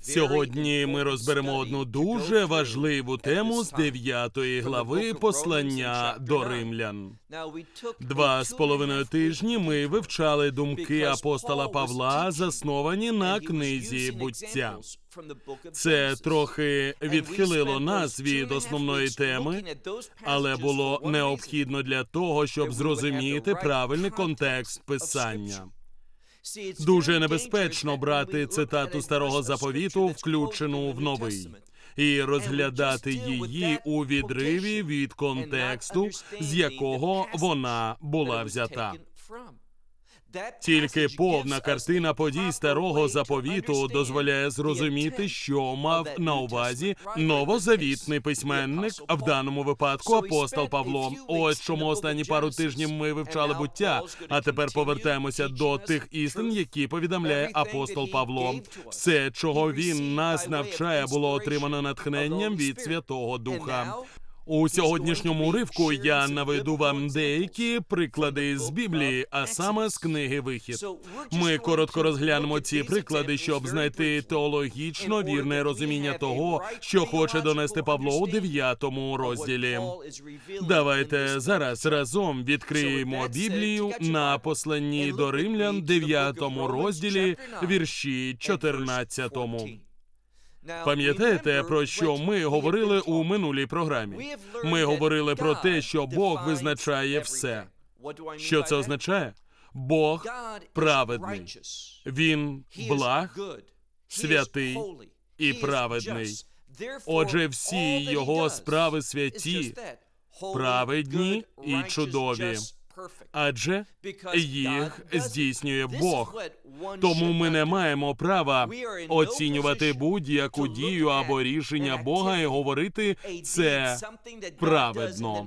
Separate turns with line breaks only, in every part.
Сьогодні ми розберемо одну дуже важливу тему з дев'ятої глави послання до римлян. Два з половиною тижні ми вивчали думки апостола Павла, засновані на книзі буття. Це трохи відхилило нас від основної теми, але було необхідно для того, щоб зрозуміти правильний контекст писання. Дуже небезпечно брати цитату старого заповіту, включену в новий, і розглядати її у відриві від контексту, з якого вона була взята. Тільки повна картина подій старого заповіту дозволяє зрозуміти, що мав на увазі новозавітний письменник, а в даному випадку апостол Павло. Ось чому останні пару тижнів ми вивчали буття. А тепер повертаємося до тих істин, які повідомляє апостол Павло. Все, чого він нас навчає, було отримано натхненням від Святого Духа. У сьогоднішньому уривку я наведу вам деякі приклади з Біблії, а саме з книги Вихід. Ми коротко розглянемо ці приклади, щоб знайти теологічно вірне розуміння того, що хоче донести Павло у дев'ятому розділі. Давайте зараз разом відкриємо Біблію на посланні до римлян, дев'ятому розділі, вірші 14. Пам'ятаєте, про що ми говорили у минулій програмі? Ми говорили про те, що Бог визначає все. Що це означає? Бог праведний. Він благ, святий і праведний. Отже, всі його справи святі, праведні і чудові. Адже їх здійснює Бог. Тому ми не маємо права оцінювати будь-яку дію або рішення Бога і говорити це праведно.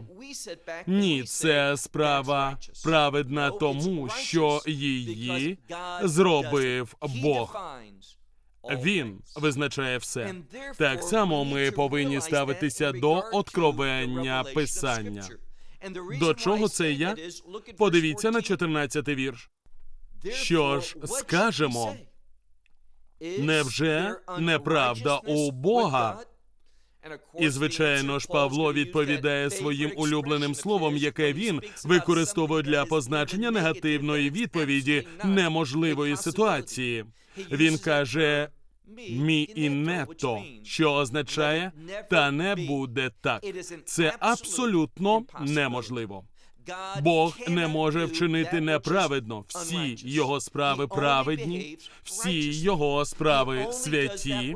Ні, це справа праведна тому, що її зробив Бог. Він визначає все. Так само ми повинні ставитися до откровення писання. До чого це я? Подивіться на 14-й вірш. Що ж скажемо? Невже неправда у Бога? І, звичайно ж, Павло відповідає своїм улюбленим словом, яке він використовує для позначення негативної відповіді неможливої ситуації. Він каже мі і не то, що означає та не буде так. Це абсолютно неможливо. Бог не може вчинити неправедно. Всі його справи праведні, всі його справи святі,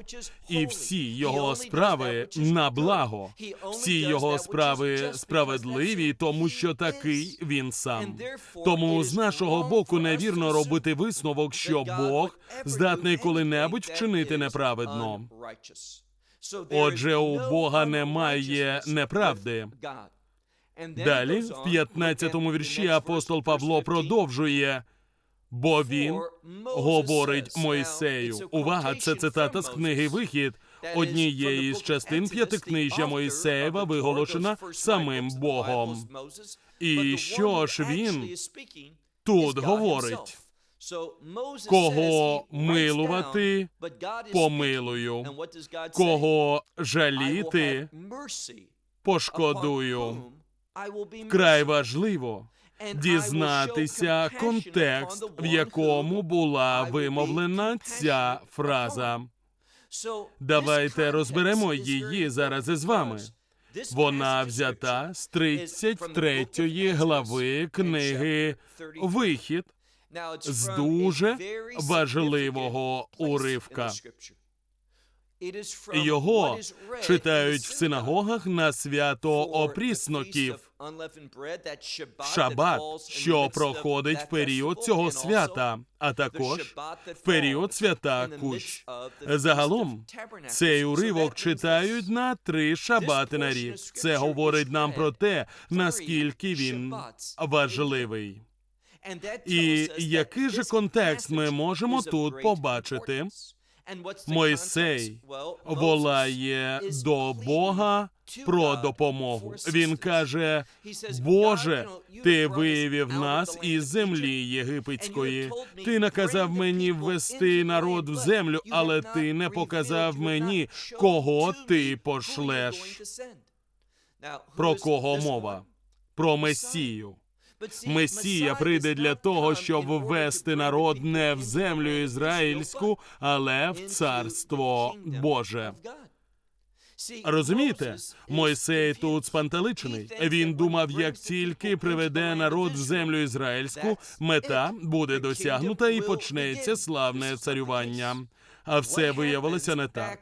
і всі його справи на благо, всі його справи справедливі, тому що такий він сам. Тому з нашого боку невірно робити висновок, що Бог здатний коли-небудь вчинити неправедно. Отже, у Бога немає неправди. Далі, в 15-му вірші, апостол Павло продовжує. Бо він говорить Мойсею. Увага, це цитата з книги Вихід, однієї з частин п'ятикнижжя Мойсеєва, виголошена самим Богом. І що ж він тут говорить? Кого милувати, помилую, кого жаліти, пошкодую. Вкрай важливо дізнатися контекст, в якому була вимовлена ця фраза. Давайте розберемо її зараз із вами. Вона взята з 33 глави книги Вихід з дуже важливого уривка. Його читають в синагогах на свято опрісноків. Шабат, що проходить в період цього свята, а також в період свята Кущ. Загалом цей уривок читають на три шабати на рік. Це говорить нам про те, наскільки він важливий. І який же контекст ми можемо тут побачити? Мойсей волає до Бога про допомогу. Він каже: Боже, ти виявив нас із землі єгипетської. Ти наказав мені ввести народ в землю, але ти не показав мені, кого ти пошлеш. Про кого мова? Про Месію. Месія прийде для того, щоб ввести народ не в землю ізраїльську, але в царство Боже. Розумієте, Мойсей тут спантеличений. Він думав, як тільки приведе народ в землю ізраїльську, мета буде досягнута і почнеться славне царювання. А все виявилося не так.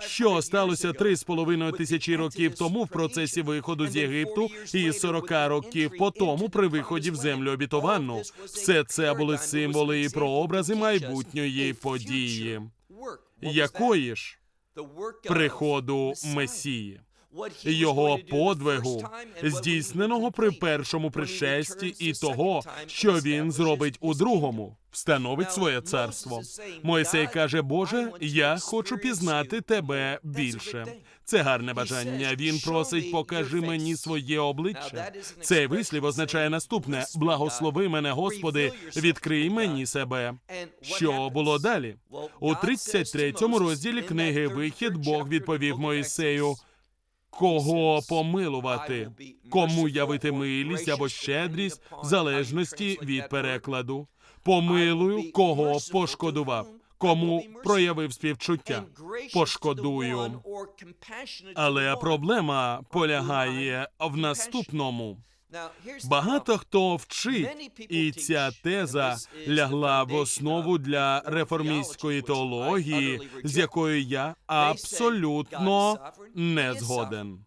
Що сталося три з половиною тисячі років тому в процесі виходу з Єгипту, і 40 років по тому при виході в землю обітованну. Все це були символи і прообрази майбутньої події. Якої ж приходу Месії? Його подвигу, здійсненого при першому пришесті, і того, що він зробить у другому, встановить своє царство. Мойсей каже: Боже, я хочу пізнати тебе більше. Це гарне бажання. Він просить, покажи мені своє обличчя. Цей вислів означає наступне: благослови мене, Господи, відкрий мені себе. Що було далі? У 33-му розділі книги Вихід Бог відповів Моїсею. Кого помилувати, кому явити милість або щедрість в залежності від перекладу. Помилую, кого пошкодував, кому проявив співчуття. Пошкодую. Але проблема полягає в наступному. Багато хто вчить, і ця теза лягла в основу для реформістської теології, з якою я абсолютно не згоден.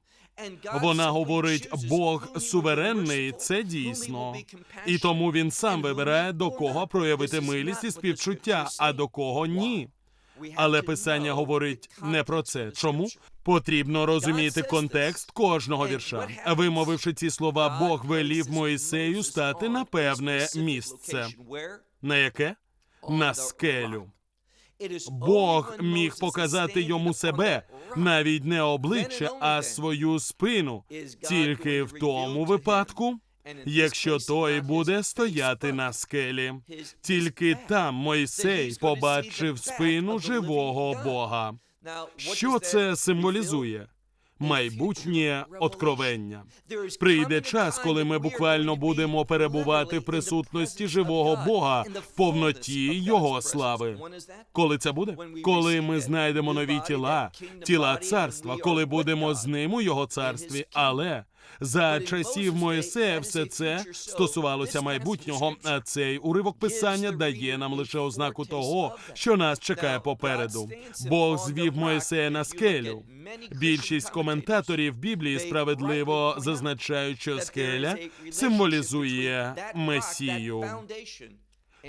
Вона говорить, Бог суверенний, це дійсно, і тому він сам вибирає до кого проявити милість і співчуття, а до кого ні. Але писання говорить не про це. Чому? Потрібно розуміти контекст кожного вірша. Вимовивши ці слова, Бог велів Моїсею стати на певне місце. На яке? На скелю. Бог міг показати йому себе, навіть не обличчя, а свою спину, тільки в тому випадку, якщо той буде стояти на скелі. Тільки там Мойсей побачив спину живого Бога. Що це символізує? Майбутнє откровення. Прийде час, коли ми буквально будемо перебувати в присутності живого Бога в повноті Його слави. Коли це буде? Коли ми знайдемо нові тіла, тіла царства, коли будемо з ним у його царстві. Але за часів Моїсея все це стосувалося майбутнього. А цей уривок писання дає нам лише ознаку того, що нас чекає попереду. Бог звів Моїсея на скелю. Більшість коментаторів Біблії справедливо зазначають, що скеля символізує Месію.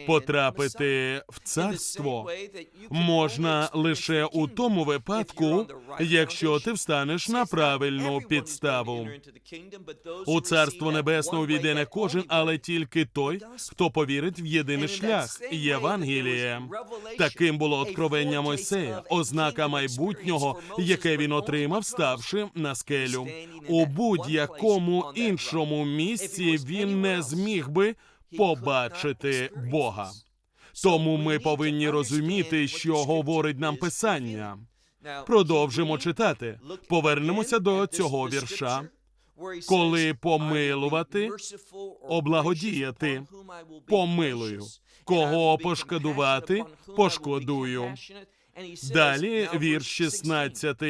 Потрапити в царство можна лише у тому випадку, якщо ти встанеш на правильну підставу. У царство небесне увійде не кожен, але тільки той, хто повірить в єдиний шлях Євангеліє. Таким було откровення Мойсея, ознака майбутнього, яке він отримав, ставши на скелю. У будь-якому іншому місці він не зміг би побачити Бога. Тому ми повинні розуміти, що говорить нам писання. Продовжимо читати. Повернемося до цього вірша. Коли помилувати, облагодіяти, помилую. Кого пошкодувати, пошкодую. Далі вірш 16.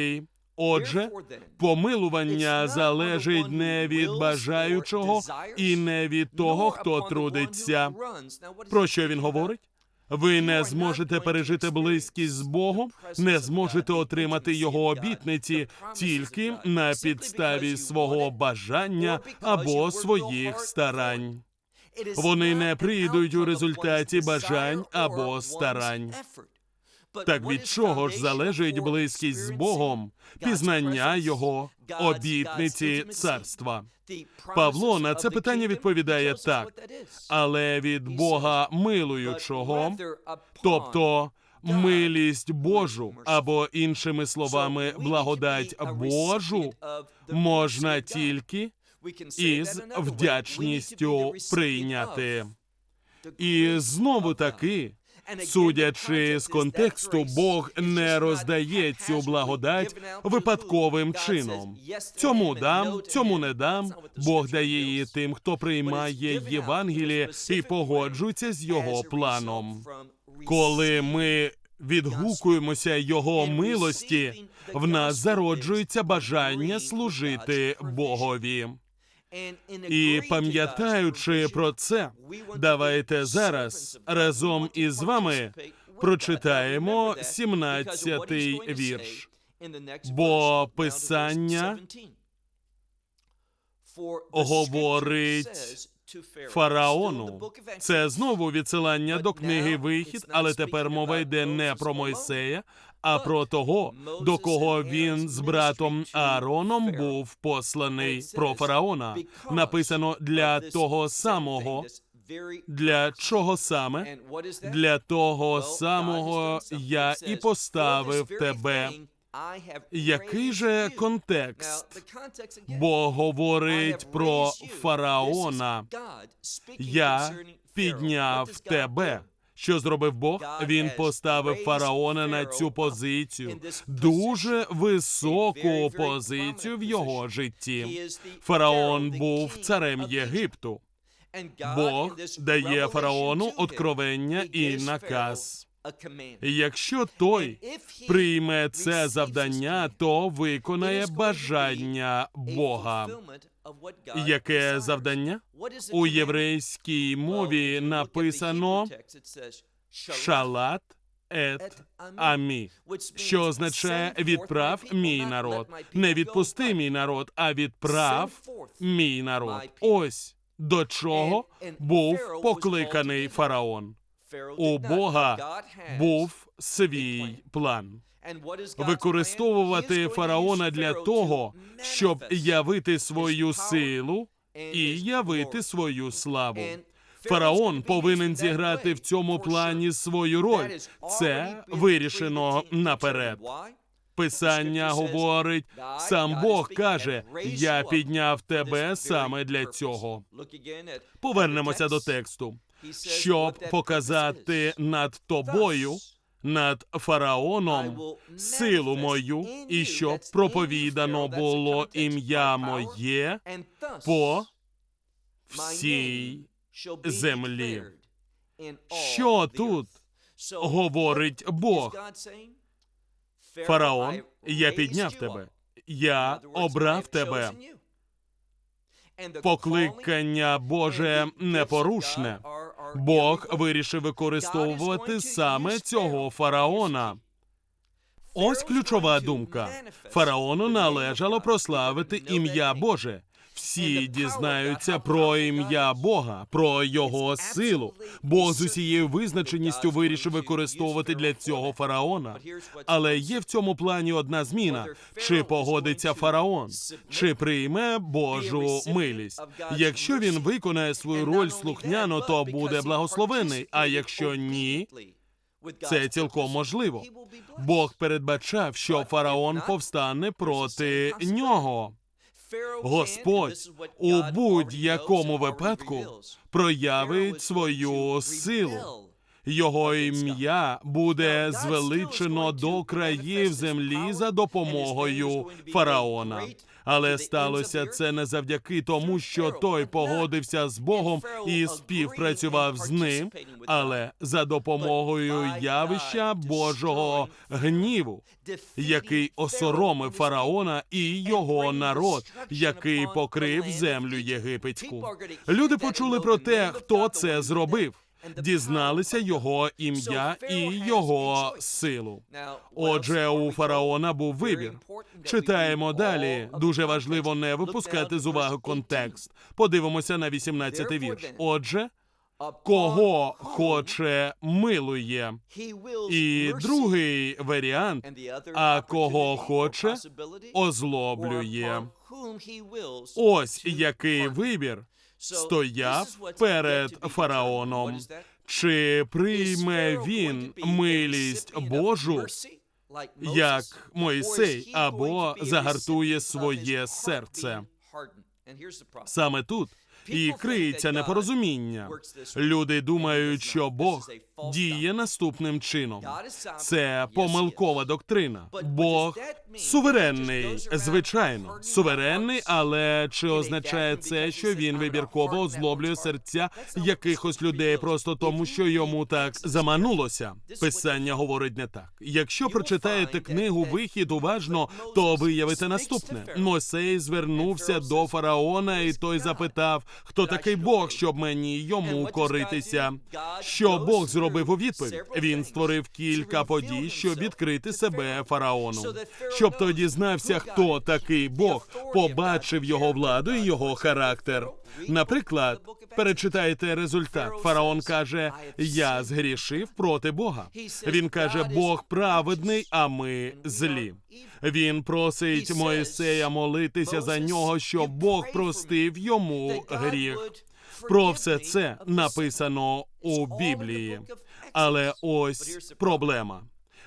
Отже, помилування залежить не від бажаючого і не від того, хто трудиться. Про що він говорить? Ви не зможете пережити близькість з Богом, не зможете отримати його обітниці тільки на підставі свого бажання або своїх старань. Вони не прийдуть у результаті бажань або старань. Так від чого ж залежить близькість з Богом, пізнання Його, обітниці царства? Павло на це питання відповідає так, але від Бога милуючого, тобто милість Божу, або іншими словами, благодать Божу, можна тільки із вдячністю прийняти. І знову таки, судячи з контексту, Бог не роздає цю благодать випадковим чином. Цьому дам, цьому не дам. Бог дає її тим, хто приймає Євангеліє і погоджується з його планом. Коли ми відгукуємося Його милості, в нас зароджується бажання служити Богові. І пам'ятаючи про це, давайте зараз разом із вами прочитаємо 17-й вірш. Бо Писання говорить фараону. Це знову відсилання до книги Вихід, але тепер мова йде не про Мойсея, а про того, до кого він з братом Аароном був посланий про фараона. Написано для того самого. Для чого саме? Для того самого я і поставив тебе. Який же контекст? Бог говорить про фараона. Я підняв тебе. Що зробив Бог? Він поставив фараона на цю позицію, дуже високу позицію в його житті. Фараон був царем Єгипту. Бог дає фараону откровення і наказ. Якщо той прийме це завдання, то виконає бажання Бога. Яке завдання? У єврейській мові написано шалат ет амі, що означає відправ мій народ. Не відпусти мій народ, а відправ мій народ. Ось до чого був покликаний фараон. У Бога був свій план. Використовувати фараона для того, щоб явити свою силу і явити свою славу. Фараон повинен зіграти в цьому плані свою роль. Це вирішено наперед. Писання говорить, сам Бог каже: Я підняв тебе саме для цього. Повернемося до тексту, щоб показати над тобою, над фараоном силу мою, і щоб проповідано було ім'я моє по всій землі. Що тут говорить Бог? Фараон, я підняв тебе, я обрав тебе. Покликання Боже непорушне. Бог вирішив використовувати саме цього фараона. Ось ключова думка. Фараону належало прославити ім'я Боже. Всі дізнаються про ім'я Бога, про його силу. Бог з усією визначеністю вирішив використовувати для цього фараона. Але є в цьому плані одна зміна: чи погодиться фараон, чи прийме Божу милість. Якщо він виконає свою роль слухняно, то буде благословений. А якщо ні, це цілком можливо. Бог передбачав, що фараон повстане проти нього. Господь у будь-якому випадку проявить свою силу. Його ім'я буде звеличено до країв землі за допомогою фараона. Але сталося це не завдяки тому, що той погодився з Богом і співпрацював з ним, але за допомогою явища Божого гніву, який осоромив фараона і його народ, який покрив землю єгипетську. Люди почули про те, хто це зробив. Дізналися його ім'я і його силу. Отже, у фараона був вибір. Читаємо далі. Дуже важливо не випускати з уваги контекст. Подивимося на 18-й вірш. Отже, кого хоче, милує. І другий варіант, а кого хоче, озлоблює. Ось який вибір стояв перед фараоном. Чи прийме він милість Божу, як Мойсей, або загартує своє серце? Саме тут і криється непорозуміння. Люди думають, що Бог діє наступним чином. Це помилкова доктрина. Бог суверенний, звичайно, суверенний, але чи означає це, що він вибірково озлоблює серця якихось людей просто тому, що йому так заманулося? Писання говорить не так. Якщо прочитаєте книгу Вихід уважно, то виявите наступне: Мойсей звернувся до фараона, і той запитав, хто такий Бог, щоб мені йому коритися. Що Бог зробив у відповідь? Він створив кілька подій, щоб відкрити себе фараону. Щоб той дізнався, хто такий Бог, побачив його владу і його характер. Наприклад, перечитайте результат. Фараон каже: Я згрішив проти Бога. Він каже, Бог праведний, а ми злі. Він просить Моїсея молитися за нього, щоб Бог простив йому гріх. Про все це написано у Біблії. Але ось проблема: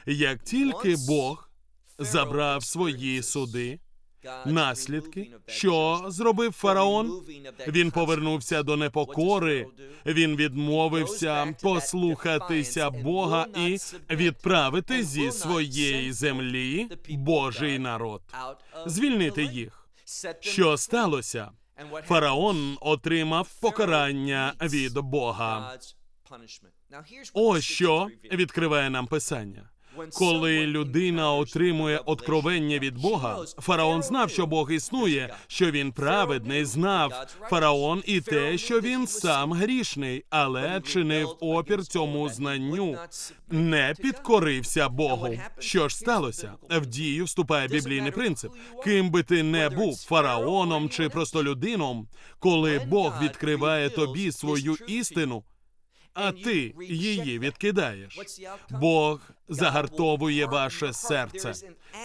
як тільки Бог забрав свої суди, наслідки, що зробив фараон, він повернувся до непокори, він відмовився послухатися Бога і відправити зі своєї землі Божий народ, звільнити їх. Що сталося? Фараон отримав покарання від Бога. Ось що відкриває нам писання. Коли людина отримує откровення від Бога, фараон знав, що Бог існує, що він праведний, знав фараон і те, що він сам грішний, але чинив опір цьому знанню, не підкорився Богу. Що ж сталося? В дію вступає біблійний принцип. Ким би ти не був фараоном чи простолюдином, коли Бог відкриває тобі свою істину. А ти її відкидаєш. Бог загартовує ваше серце.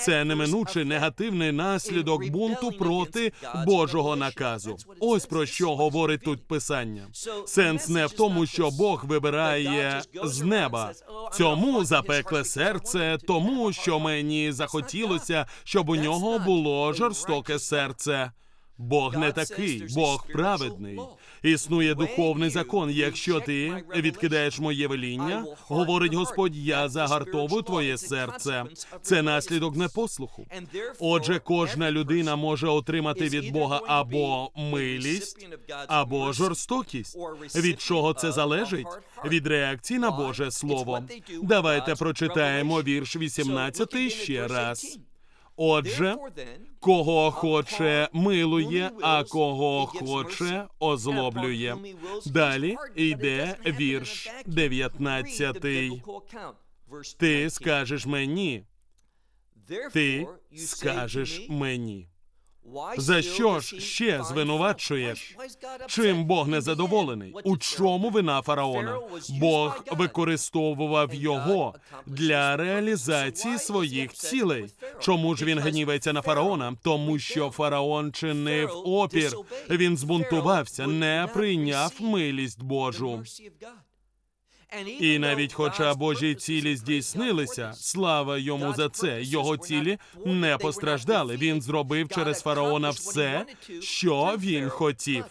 Це неминучий негативний наслідок бунту проти Божого наказу. Ось про що говорить тут писання. Сенс не в тому, що Бог вибирає з неба. Цьому запекле серце, тому що мені захотілося, щоб у нього було жорстоке серце. Бог не такий, Бог праведний. Існує духовний закон. Якщо ти відкидаєш моє веління, говорить Господь, я загартовую твоє серце. Це наслідок непослуху. Отже, кожна людина може отримати від Бога або милість, або жорстокість. Від чого це залежить? Від реакції на Боже Слово. Давайте прочитаємо вірш 18 ще раз. Отже, кого хоче, милує, а кого хоче, озлоблює. Далі йде вірш 19. Ти скажеш мені, ти скажеш мені. За що ж ще звинувачуєш? Чим Бог не задоволений? У чому вина фараона? Бог використовував його для реалізації своїх цілей. Чому ж він гнівається на фараона? Тому що фараон чинив опір. Він збунтувався, не прийняв милість Божу. І навіть хоча Божі цілі здійснилися, слава йому за це. Його цілі не постраждали. Він зробив через фараона все, що він хотів.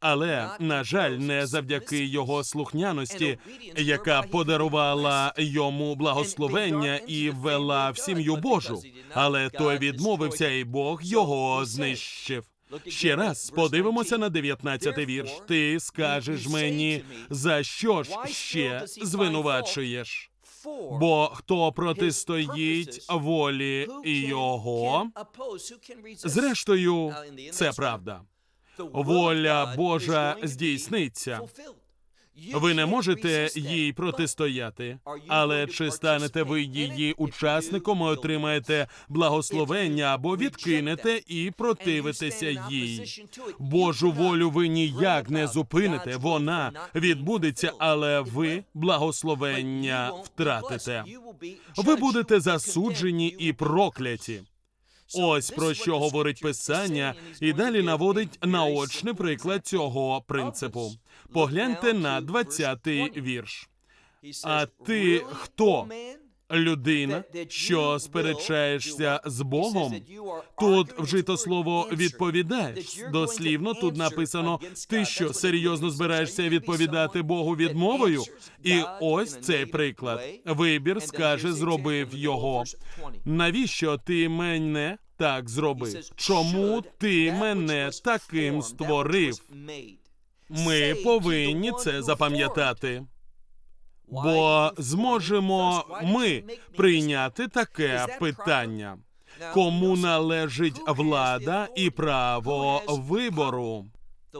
Але на жаль, не завдяки його слухняності, яка подарувала йому благословення і ввела в сім'ю Божу. Але той відмовився, і Бог його знищив. Ще раз подивимося на 19 вірш. Ти скажеш мені, за що ж ще звинувачуєш? Бо хто протистоїть волі його, зрештою, це правда. Воля Божа здійсниться. Ви не можете їй протистояти, але чи станете ви її учасником і отримаєте благословення або відкинете і противитеся їй? Божу волю ви ніяк не зупините. Вона відбудеться, але ви благословення втратите. Ви будете засуджені і прокляті. Ось про що говорить писання, і далі наводить наочний приклад цього принципу. Погляньте на 20-й вірш.
А ти хто?
Людина, що сперечаєшся з Богом. Тут вжито слово відповідаєш. Дослівно тут написано: ти що серйозно збираєшся відповідати Богу відмовою? І ось цей приклад. Вибір скаже, зробив його. Навіщо ти мене так зробив? Чому ти мене таким створив? Ми повинні це запам'ятати. Бо зможемо ми прийняти таке питання. Кому належить влада і право вибору?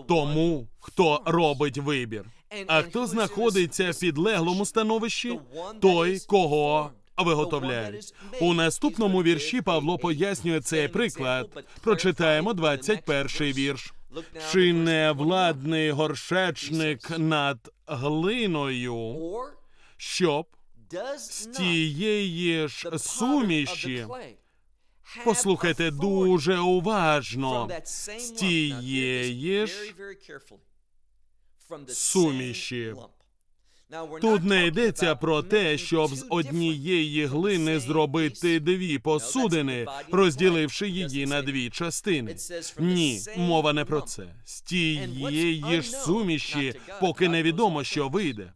Тому, хто робить вибір. А хто знаходиться в підлеглому становищі? Той, кого виготовляють. У наступному вірші Павло пояснює цей приклад. Прочитаємо 21-й вірш. Чи не владний горшечник над глиною, щоб з тієї ж суміші, послухайте дуже уважно, з тієї ж суміші. Тут не йдеться про те, щоб з однієї глини зробити дві посудини, розділивши її на дві частини. Ні, мова не про це. З тієї ж суміші, поки невідомо, що вийде.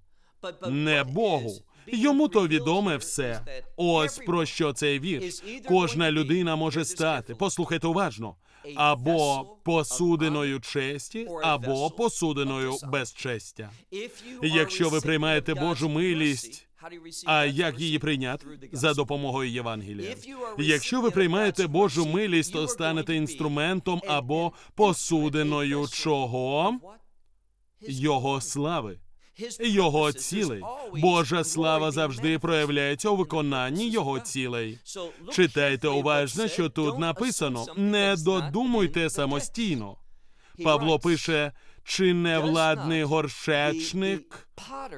Не Богу. Йому то відоме все. Ось про що цей вірш. Кожна людина може стати. Послухайте уважно. Або посудиною честі, або посудиною безчестя. Якщо ви приймаєте Божу милість, а як її прийняти? За допомогою Євангелія. Якщо ви приймаєте Божу милість, то станете інструментом або посудиною чого? Його слави. Його цілей. Божа слава завжди проявляється у виконанні його цілей. Читайте уважно, що тут написано. Не додумуйте самостійно. Павло пише: чи не владний горшечник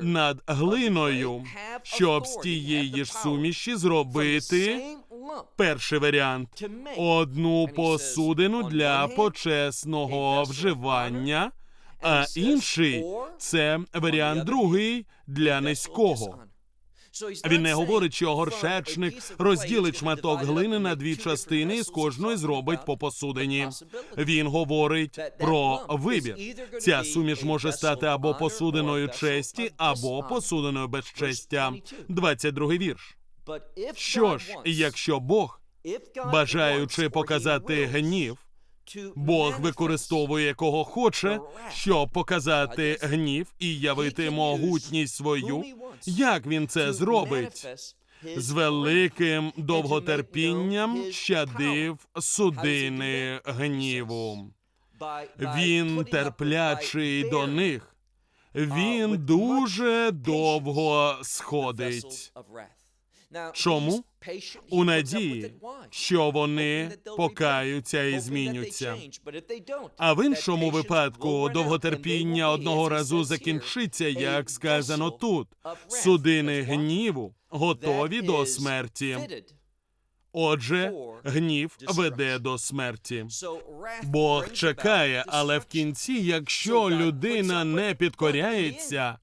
над глиною, щоб з тієї ж суміші зробити перший варіант одну посудину для почесного вживання. А інший це варіант другий для низького. Він не говорить, що горшечник розділить шматок глини на дві частини і з кожної зробить по посудині. Він говорить про вибір. Ця суміш може стати або посудиною честі, або посудиною безчестя. 22-й вірш. Що ж, якщо Бог, бажаючи показати гнів, Бог використовує кого хоче, щоб показати гнів і явити могутність свою. Як він це зробить? З великим довготерпінням щадив судини гніву. Він терплячий до них. Він дуже довго сходить. Чому? У надії, що вони покаються і змінються. А в іншому випадку довготерпіння одного разу закінчиться, як сказано тут. Судини гніву готові до смерті. Отже, гнів веде до смерті. Бог чекає, але в кінці, якщо людина не підкоряється,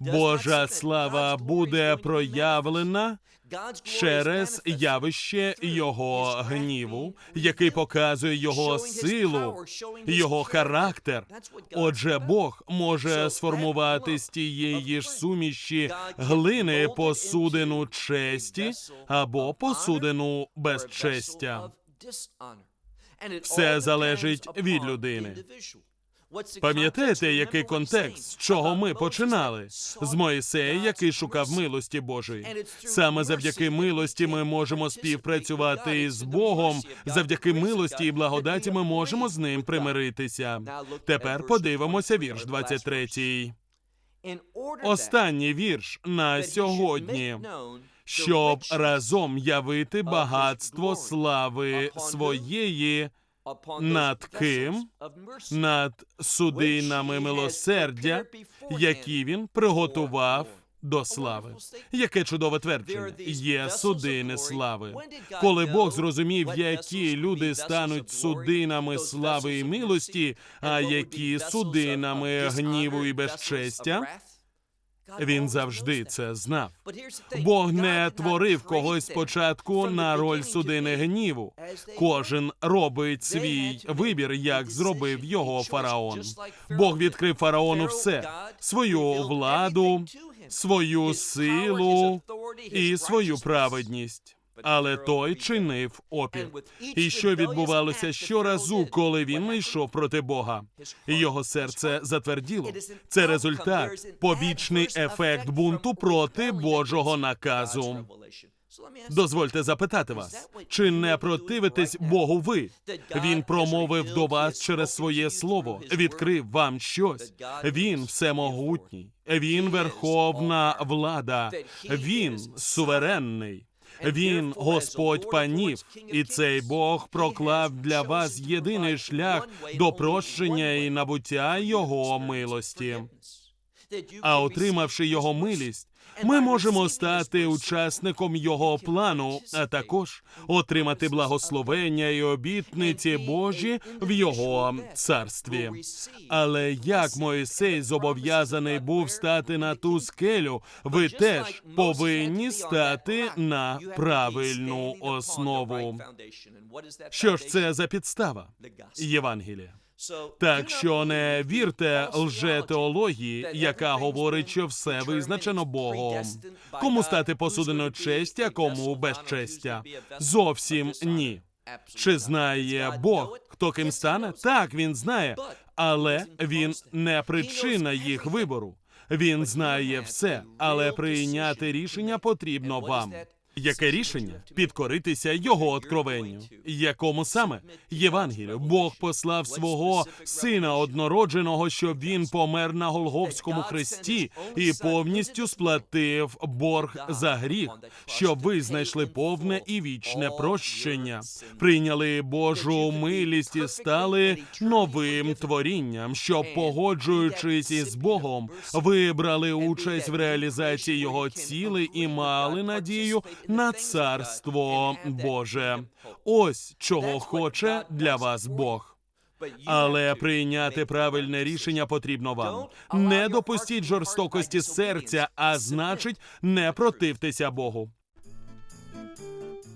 Божа слава буде проявлена через явище його гніву, який показує його силу, його характер. Отже, Бог може сформувати з тієї ж суміші глини посудину честі або посудину безчестя. Все залежить від людини. Пам'ятаєте, який контекст, з чого ми починали? З Моїсея, який шукав милості Божої. Саме завдяки милості ми можемо співпрацювати із Богом. Завдяки милості і благодаті ми можемо з ним примиритися. Тепер подивимося вірш 23. Останній вірш на сьогодні, щоб разом явити багатство слави своєї над ким? над судинами милосердя, які він приготував до слави. Яке чудове твердження є судини слави. Коли Бог зрозумів, які люди стануть судинами слави і милості, а які судинами гніву і безчестя, він завжди це знав. Бог не творив когось спочатку на роль судини гніву. Кожен робить свій вибір, як зробив його фараон. Бог відкрив фараону все свою владу, свою силу і свою праведність. Але той чинив опір. І що відбувалося щоразу, коли він йшов проти Бога? Його серце затверділо. Це результат, побічний ефект бунту проти Божого наказу. Дозвольте запитати вас, чи не противитесь Богу ви? Він промовив до вас через своє слово, відкрив вам щось. Він всемогутній, він верховна влада, він суверенний. Він Господь панів, і цей Бог проклав для вас єдиний шлях до прощення і набуття Його милості. А отримавши його милість, ми можемо стати учасником його плану, а також отримати благословення і обітниці Божі в його царстві. Але як Моїсей зобов'язаний був стати на ту скелю, ви теж повинні стати на правильну основу. Що ж це за підстава? Євангелія. Так що не вірте лжетеології, яка говорить, що все визначено Богом. Кому стати посудиною честі, а кому безчестя? Зовсім ні. Чи знає Бог, хто ким стане? Так, він знає, але він не причина їх вибору. Він знає все, але прийняти рішення потрібно вам. Яке рішення? Підкоритися його откровенню. Якому саме Євангелію? Бог послав свого сина однородженого, щоб він помер на Голговському хресті і повністю сплатив борг за гріх, щоб ви знайшли повне і вічне прощення, прийняли Божу милість і стали новим творінням, щоб, погоджуючись із Богом, вибрали участь в реалізації його цілей і мали надію на царство Боже. Ось чого хоче для вас Бог. Але прийняти правильне рішення потрібно вам. Не допустіть жорстокості серця, а значить, не противтеся Богу.